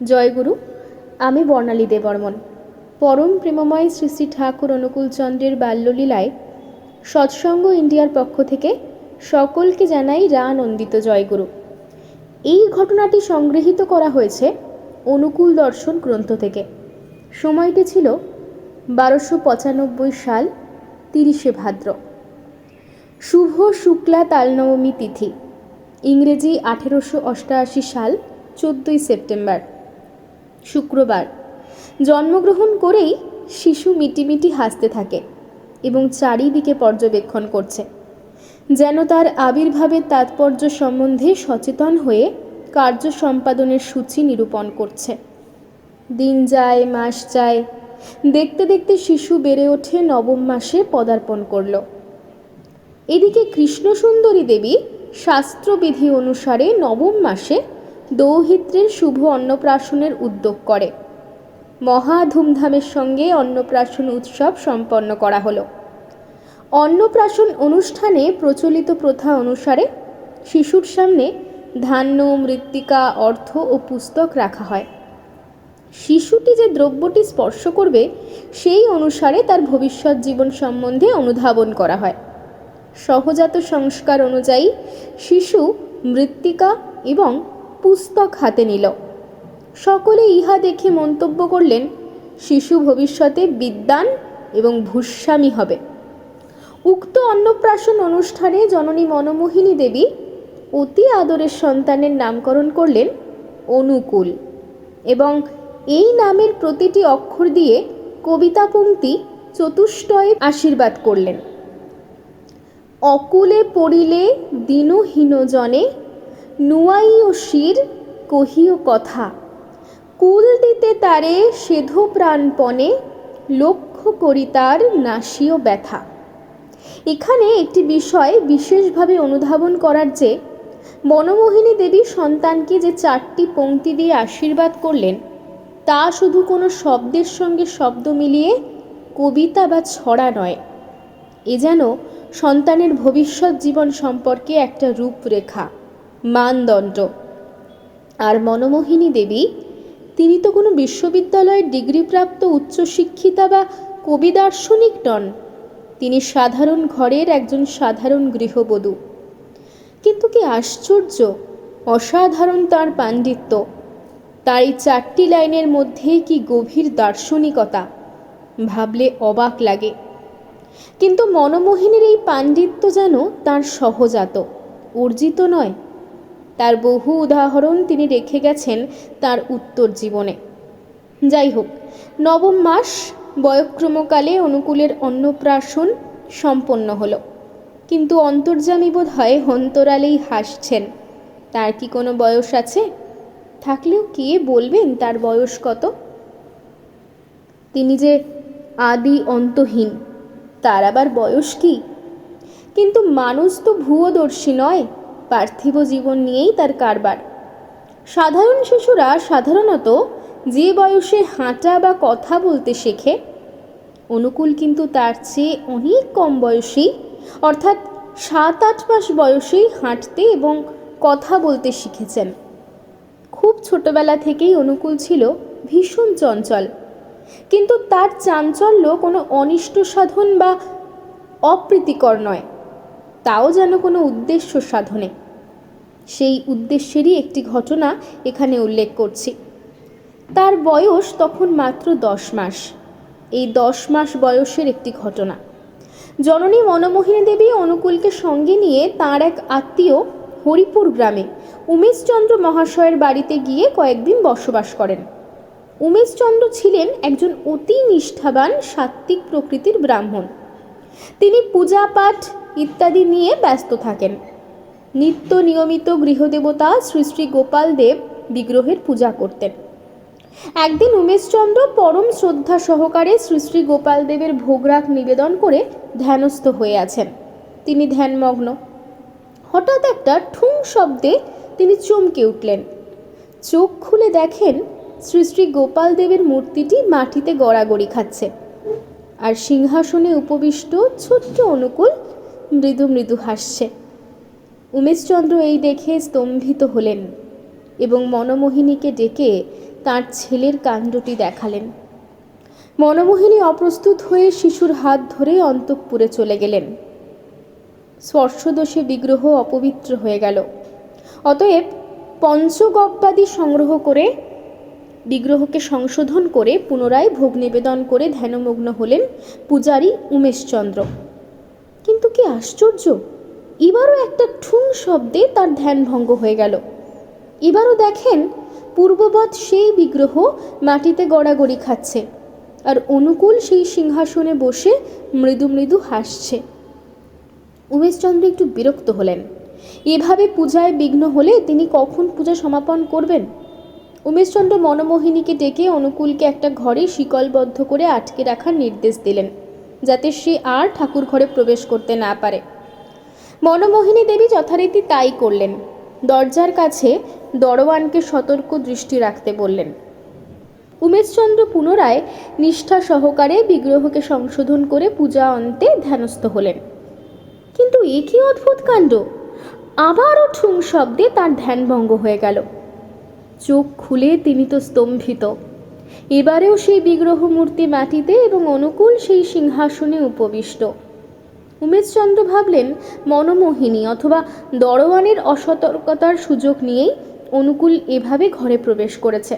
জয়গুরু আমি বর্ণালী দেবর্মন পরম প্রেমময় শ্রী শ্রী ঠাকুর অনুকূলচন্দ্রের বাল্যলীলায় সৎসঙ্গ ইন্ডিয়ার পক্ষ থেকে সকলকে জানাই রা নন্দিত জয়গুরু। এই ঘটনাটি সংগৃহীত করা হয়েছে অনুকূল দর্শন গ্রন্থ থেকে। সময়টি ছিল বারোশো পঁচানব্বই সাল, তিরিশে ভাদ্র। শুভ শুক্লা তালনবমী তিথি, ইংরেজি আঠেরোশো অষ্টআশি সাল, চোদ্দোই সেপ্টেম্বর, শুক্রবার। জন্মগ্রহণ করেই শিশু মিটিমিটি হাসতে থাকে এবং চারিদিকে পর্যবেক্ষণ করছে। যেন তার আবির্ভাবের তাৎপর্য সম্বন্ধে সচেতন হয়ে কার্য সম্পাদনের সূচি নিরূপণ করছে। দিন যায়, মাস যায়। দেখতে দেখতে শিশু বেড়ে ওঠে, নবম মাসে পদার্পণ করল। এদিকে কৃষ্ণসুন্দরী দেবী শাস্ত্রবিধি অনুসারে নবম মাসে দৌহিত্রের শুভ অন্নপ্রাশনের উদ্যোগ করে। মহা ধুমধামের সঙ্গে অন্নপ্রাশন উৎসব সম্পন্ন করা হলো। অন্নপ্রাশন অনুষ্ঠানে প্রচলিত প্রথা অনুসারে শিশুর সামনে ধান্য, মৃত্তিকা, অর্থ ও পুস্তক রাখা হয়। শিশুটি যে দ্রব্যটি স্পর্শ করবে, সেই অনুসারে তার ভবিষ্যৎ জীবন সম্বন্ধে অনুধাবন করা হয়। সহজাত সংস্কার অনুযায়ী শিশু মৃত্তিকা এবং পুস্তক হাতে নিল। সকলে ইহা দেখে মন্তব্য করলেন, শিশু ভবিষ্যতে বিদ্বান এবং ভূস্বামী হবে। উক্ত অন্নপ্রাশন অনুষ্ঠানে জননী মনমোহিনী দেবী অতি আদরের সন্তানের নামকরণ করলেন অনুকূল এবং এই নামের প্রতিটি অক্ষর দিয়ে কবিতা পংক্তি চতুষ্টয়ে আশীর্বাদ করলেন। অকুলে পড়িলে দীনহীন জনে নুয়াইও শির কহিও কথা। কুল দিতে তারে সেধো প্রাণপণে লক্ষ্য করি তার নাসীয় ব্যথা। এখানে একটি বিষয় বিশেষভাবে অনুধাবন করার যে, বনমোহিনী দেবী সন্তানকে যে চারটি পংক্তি দিয়ে আশীর্বাদ করলেন, তা শুধু কোনো শব্দের সঙ্গে শব্দ মিলিয়ে কবিতা বা ছড়া নয়। এ যেন সন্তানের ভবিষ্যৎ জীবন সম্পর্কে একটা রূপরেখা, মানদণ্ড। আর মনমোহিনী দেবী, তিনি তো কোনো বিশ্ববিদ্যালয়ের ডিগ্রিপ্রাপ্ত উচ্চশিক্ষিতা বা কবি দার্শনিক নন। তিনি সাধারণ ঘরের একজন সাধারণ গৃহবধূ। কিন্তু কি আশ্চর্য, অসাধারণ তার পাণ্ডিত্য। তার এই চারটি লাইনের মধ্যে কি গভীর দার্শনিকতা, ভাবলে অবাক লাগে। কিন্তু মনমোহিনীর এই পাণ্ডিত্য যেন তার সহজাত, অর্জিত নয়। তার বহু উদাহরণ তিনি রেখে গেছেন তার উত্তর জীবনে। যাই হোক, নবম মাস বয়ক্রমকালে অনুকূলের অন্নপ্রাশন সম্পন্ন হলো। কিন্তু অন্তর্যামী বোধ হয় অন্তরালেই হাসছেন। তার কি কোনো বয়স আছে? থাকলেও কে বলবেন তার বয়স কত? তিনি যে আদি অন্তহীন, তার আবার বয়স কি? কিন্তু মানুষ তো ভূয়দর্শী নয়, পার্থিব জীবন নিয়েই তার কারবার। সাধারণ শিশুরা সাধারণত যে বয়সে হাঁটা বা কথা বলতে শেখে, অনুকূল কিন্তু তার চেয়ে অনেক কম বয়সেই, অর্থাৎ সাত আট মাস বয়সেই হাঁটতে এবং কথা বলতে শিখেছেন। খুব ছোটবেলা থেকেই অনুকূল ছিল ভীষণ চঞ্চল। কিন্তু তার চাঞ্চল্য কোনো অনিষ্ট সাধন বা অপ্রীতিকর নয়, তাও যেন কোনো উদ্দেশ্য সাধনে। সেই উদ্দেশ্যেরই একটি ঘটনা এখানে উল্লেখ করছি। তার বয়স তখন মাত্র দশ মাস। এই দশ মাস বয়সের একটি ঘটনা। জননী মনমোহিনী দেবী অনুকূলকে সঙ্গে নিয়ে তার এক আত্মীয় হরিপুর গ্রামে উমেশচন্দ্র মহাশয়ের বাড়িতে গিয়ে কয়েকদিন বসবাস করেন। উমেশচন্দ্র ছিলেন একজন অতি নিষ্ঠাবান সাত্ত্বিক প্রকৃতির ব্রাহ্মণ। তিনি পূজা পাঠ ইত্যাদি নিয়ে ব্যস্ত থাকেন। নিত্য নিয়মিত গৃহদেবতা শ্রী শ্রী গোপাল দেব বিগ্রহের পূজা করতেন। একদিন উমেশচন্দ্র পরম শ্রদ্ধা সহকারে শ্রী শ্রী গোপাল দেবের ভোগরাগ নিবেদন করে ধ্যানস্থ হয়ে আছেন। তিনি ধ্যানমগ্ন। হঠাৎ একটা ঠুং শব্দে তিনি চমকে উঠলেন। চোখ খুলে দেখেন শ্রী শ্রী গোপাল দেবের মূর্তিটি মাটিতে গড়াগড়ি খাচ্ছে আর সিংহাসনে উপবিষ্ট ছোট্ট অনুকূল মৃদু মৃদু হাসছে। উমেশচন্দ্র এই দেখে স্তম্ভিত হলেন এবং মনমোহিনীকে ডেকে তার ছেলের কাণ্ডটি দেখালেন। মনমোহিনী অপ্রস্তুত হয়ে শিশুর হাত ধরে অন্তঃপুরে চলে গেলেন। স্পর্শদোষে বিগ্রহ অপবিত্র হয়ে গেল। অতএব পঞ্চগব্বাদি সংগ্রহ করে, বিগ্রহকে সংশোধন করে পুনরায় ভোগ নিবেদন করে ধ্যানমগ্ন হলেন পূজারী উমেশচন্দ্র। কিন্তু কি আশ্চর্য! এবারও একটা ঠুং শব্দে তার ধ্যান ভঙ্গ হয়ে গেল। এবারও দেখেন পূর্ববৎ সেই বিগ্রহ মাটিতে গড়াগড়ি খাচ্ছে আর অনুকূল সেই সিংহাসনে বসে মৃদু মৃদু হাসছে। উমেশচন্দ্র একটু বিরক্ত হলেন। এভাবে পূজায় বিঘ্ন হলে তিনি কখন পূজা সমাপন করবেন? উমেশচন্দ্র মনমোহিনীকে ডেকে অনুকূলকে একটা ঘরে শিকলবদ্ধ করে আটকে রাখার নির্দেশ দিলেন, যাতে সে আর ঠাকুর ঘরে প্রবেশ করতে না পারে। মনমোহিনী দেবী যথারীতি তাই করলেন। দরজার কাছে দরওয়ানকে সতর্ক দৃষ্টি রাখতে বললেন। উমেশচন্দ্র পুনরায় নিষ্ঠা সহকারে বিগ্রহকে সংশোধন করে পূজা অন্তে ধ্যানস্থ হলেন। কিন্তু এ কি অদ্ভুত কাণ্ড? আবারও ঠুং শব্দে তার ধ্যানভঙ্গ হয়ে গেল। চোখ খুলে তিনি তো স্তম্ভিত। এবারেও সেই বিগ্রহ মূর্তি মাটিতে এবং অনুকূল সেই সিংহাসনে উপবিষ্ট। উমেশচন্দ্র ভাবলেন, মনমোহিনী অথবা দরওয়ানের অসতর্কতার সুযোগ নিয়েই অনুকূল এভাবে ঘরে প্রবেশ করেছে।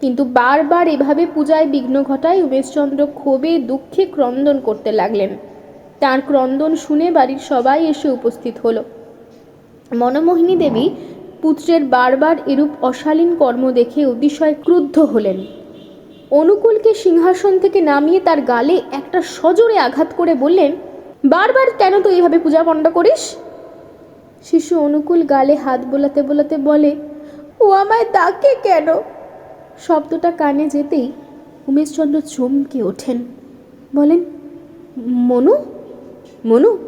কিন্তু বারবার এভাবে পূজায় বিঘ্ন ঘটায় উমেশচন্দ্র ক্ষোভে দুঃখে ক্রন্দন করতে লাগলেন। তার ক্রন্দন শুনে বাড়ির সবাই এসে উপস্থিত হল। মনমোহিনী দেবী পুত্রের বারবার এরূপ অশালীন কর্ম দেখে অতিশয় ক্রুদ্ধ হলেন। অনুকূলকে সিংহাসন থেকে নামিয়ে তার গালে একটা সজোরে আঘাত করে বললেন, বারবার কেন তুই এভাবে পূজা পণ্ড করিস? শিশু অনুকূল গালে হাত বোলাতে বোলাতে বলে ও আমায় ডাকে কেন? শব্দটা কানে যেতেই উমেশচন্দ্র চমকে ওঠেন। বলেন, মনু মনু,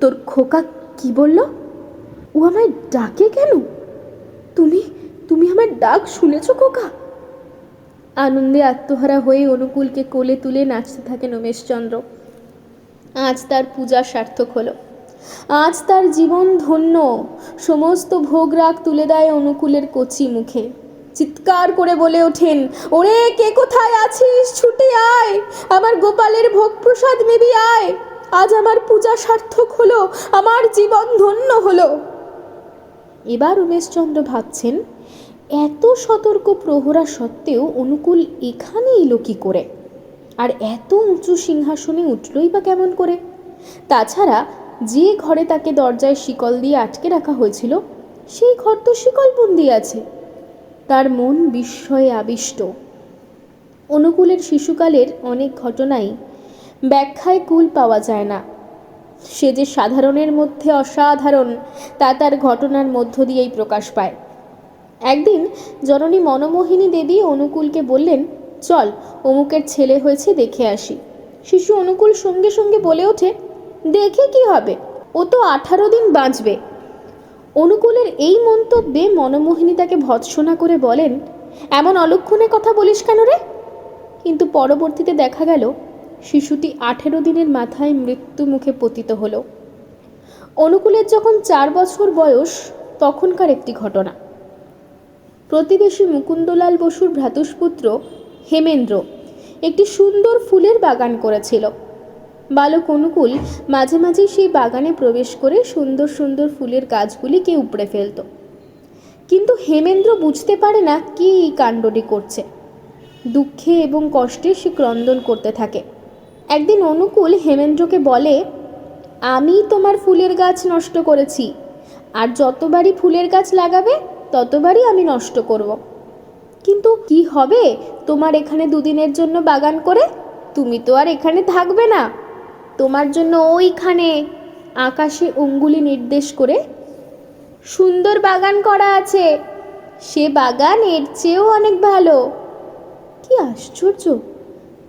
তোর খোকা কি বলল? ও আমায় ডাকে কেন? তুমি তুমি আমার ডাক শুনেছ খোকা? আনন্দে আত্মহারা হয়ে অনুকূলকে কোলে তুলে নাচতে থাকেন উমেশচন্দ্র। আজ তার পূজা সার্থক হলো। আজ তার জীবন ধন্য। সমস্ত ভোগ রাগ তুলে দেয় অনুকূলের কচি মুখে। চিৎকার করে বলে ওঠেন, ওরে, কে কোথায় আছিস? ছুটে আয়। আমার গোপালের ভোগ প্রসাদ নিবি আয়। আজ আমার পূজা সার্থক হলো, আমার জীবন ধন্য হলো। এবার উমেশচন্দ্র ভাবছেন, এত সতর্ক প্রহরা সত্ত্বেও অনুকূল এখানে এলো কি করে? আর এত উঁচু সিংহাসনে উঠলই বা কেমন করে? তাছাড়া যে ঘরে তাকে দরজায় শিকল দিয়ে আটকে রাখা হয়েছিল, সেই ঘর তো শিকলবন্দি আছে। তার মন বিস্ময়ে আবিষ্ট। অনুকূলের শিশুকালের অনেক ঘটনাই ব্যাখ্যায় কুল পাওয়া যায় না। সে যে সাধারণের মধ্যে অসাধারণ, তা তার ঘটনার মধ্য দিয়েই প্রকাশ পায়। একদিন জননী মনমোহিনী দেবী অনুকূলকে বললেন, চল, অমুকের ছেলে হয়েছে, দেখে আসি। শিশু অনুকূল সঙ্গে সঙ্গে বলে ওঠে দেখে কি হবে? ও তো আঠারো দিন বাঁচবে। অনুকূলের এই মন্তব্যে মনমোহিনী তাকে ভৎসনা করে বলেন, এমন অলক্ষণে কথা বলিস কেন রে? কিন্তু পরবর্তীতে দেখা গেল, শিশুটি আঠেরো দিনের মাথায় মৃত্যু মুখে পতিত হলো। অনুকূলের যখন চার বছর বয়স, তখনকার একটি ঘটনা। প্রতিবেশী মুকুন্দলাল বসুর ভ্রাতুষ্পুত্র হেমেন্দ্র একটি সুন্দর ফুলের বাগান করেছিল। বালক অনুকূল মাঝে মাঝে সেই বাগানে প্রবেশ করে সুন্দর সুন্দর ফুলের গাছগুলিকে উপড়ে ফেলত। কিন্তু হেমেন্দ্র বুঝতে পারে না কি এই কাণ্ডটি করছে। দুঃখে এবং কষ্টে সে ক্রন্দন করতে থাকে। একদিন অনুকূল হেমেন্দ্রকে বলে, আমি তোমার ফুলের গাছ নষ্ট করেছি। আর যতবারই ফুলের গাছ লাগাবে, ততবারই আমি নষ্ট করব। কিন্তু কি হবে? তোমার এখানে দুদিনের জন্য বাগান করে? তুমি তো আর এখানে থাকবে না। তোমার জন্য ওইখানে আকাশে অঙ্গুলি নির্দেশ করে সুন্দর বাগান করা আছে। সে বাগান এর চেয়েও অনেক ভালো। কি আশ্চর্য!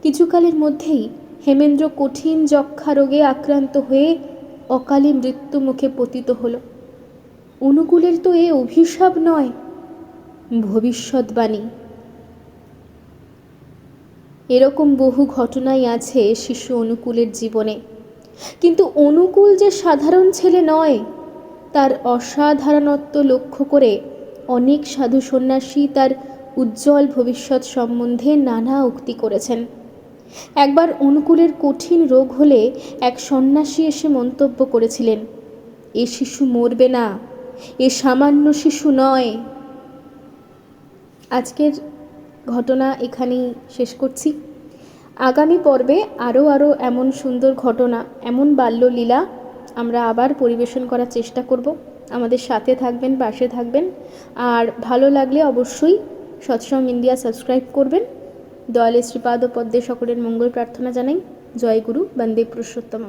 কিছুকালের মধ্যেই হেমেন্দ্র কঠিন যক্ষা রোগে আক্রান্ত হয়ে অকালে মৃত্যু মুখে পতিত হল। অনুকূলের তো এ অভিশাপ নয়, ভবিষ্যৎবাণী। এরকম বহু ঘটনাই আছে শিশু অনুকূলের জীবনে। কিন্তু অনুকূল যে সাধারণ ছেলে নয়, তার অসাধারণত্ব লক্ষ্য করে অনেক সাধু সন্ন্যাসী তার উজ্জ্বল ভবিষ্যৎ সম্বন্ধে নানা উক্তি করেছেন। একবার অনুকূলের কঠিন রোগ হলে এক সন্ন্যাসী এসে মন্তব্য করেছিলেন, এ শিশু মরবে না, এ সামান্য শিশু নয়। আজকের ঘটনা এখানেই শেষ করছি। আগামী পর্বে আরও আরও এমন সুন্দর ঘটনা, এমন বাল্যলীলা আমরা আবার পরিবেশন করার চেষ্টা করব। আমাদের সাথে থাকবেন, পাশে থাকবেন। আর ভালো লাগলে অবশ্যই সৎসঙ্গ ইন্ডিয়া সাবস্ক্রাইব করবেন। দয়ালে শ্রীপাদ পদ্মে সকলের মঙ্গল প্রার্থনা জানাই। জয় গুরু, বন্দে পুরুষোত্তম